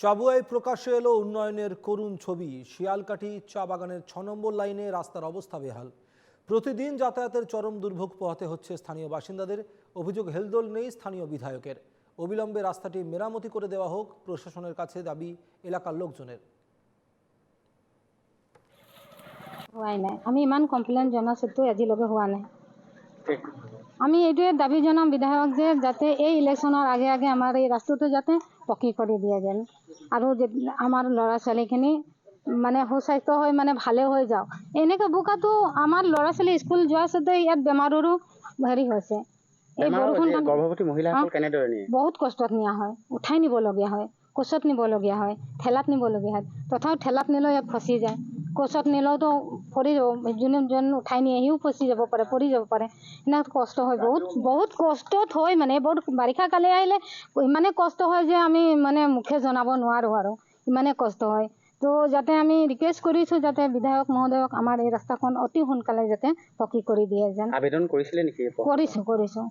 চাবুয়ায় প্রকাশ্যে এলো উন্নয়নের করুণ ছবি। শিয়ালকাঠি চা বাগানের ছ নম্বর লাইনে রাস্তার অবস্থা বেহাল। প্রতিদিন যাতায়াতের চরম দুর্ভোগ পোহাতে হচ্ছে স্থানীয় বাসিন্দাদের। অভিযোগ হেলদোল নেই স্থানীয় বিধায়কের। অবিলম্বে রাস্তাটি মেরামতি করে দেওয়া হোক প্রশাসনের কাছে দাবি এলাকার লোকজনের। হোৱাই নাই। আমি ইমান কমপ্লেইন জনাইছোতো আজিলৈকে হোৱা নাই। আমি এইটোৱে দাবী জনাম বিধায়ক যে যাতে এই ইলেকশ্যনৰ আগে আগে আমাৰ এই ৰাস্তাটো যাতে পকী কৰি দিয়ে যেন। আৰু আমাৰ ল'ৰা ছোৱালীখিনি মানে সুস্বাস্থ্য হৈ মানে ভালে হৈ যাওক। এনেকৈ বোকাটো আমাৰ ল'ৰা ছোৱালী স্কুল যোৱাৰ সৈতে ইয়াত বেমাৰৰো হেৰি হৈছে। এই বৰষুণ বহুত কষ্টত নিয়া হয়। উঠাই নিবলগীয়া হয় কোচত নিবলগীয়া হয় ঠেলাত নিবলগীয়া হয়। তথাপি ঠেলাত নিলেও ইয়াত ফচি যায়। কোচত নিলেওতো পৰি যাব যোনে যোন উঠাই নিয়ে সিও ফচি যাব পাৰে পৰি যাব পাৰে। সেনেকৈ কষ্ট হয় বহুত বহুত কষ্টত হয় মানে বহুত বাৰিষা কালি আহিলে ইমানে কষ্ট হয় যে আমি মানে মুখে জনাব নোৱাৰোঁ আৰু ইমানে কষ্ট হয়। তো যাতে আমি ৰিকুৱেষ্ট কৰিছোঁ যাতে বিধায়ক মহোদয়ক আমাৰ এই ৰাস্তাখন অতি সোনকালে যাতে পকী কৰি দিয়ে যেন। আবেদন কৰিছিলে নেকি কৰিছোঁ কৰিছোঁ।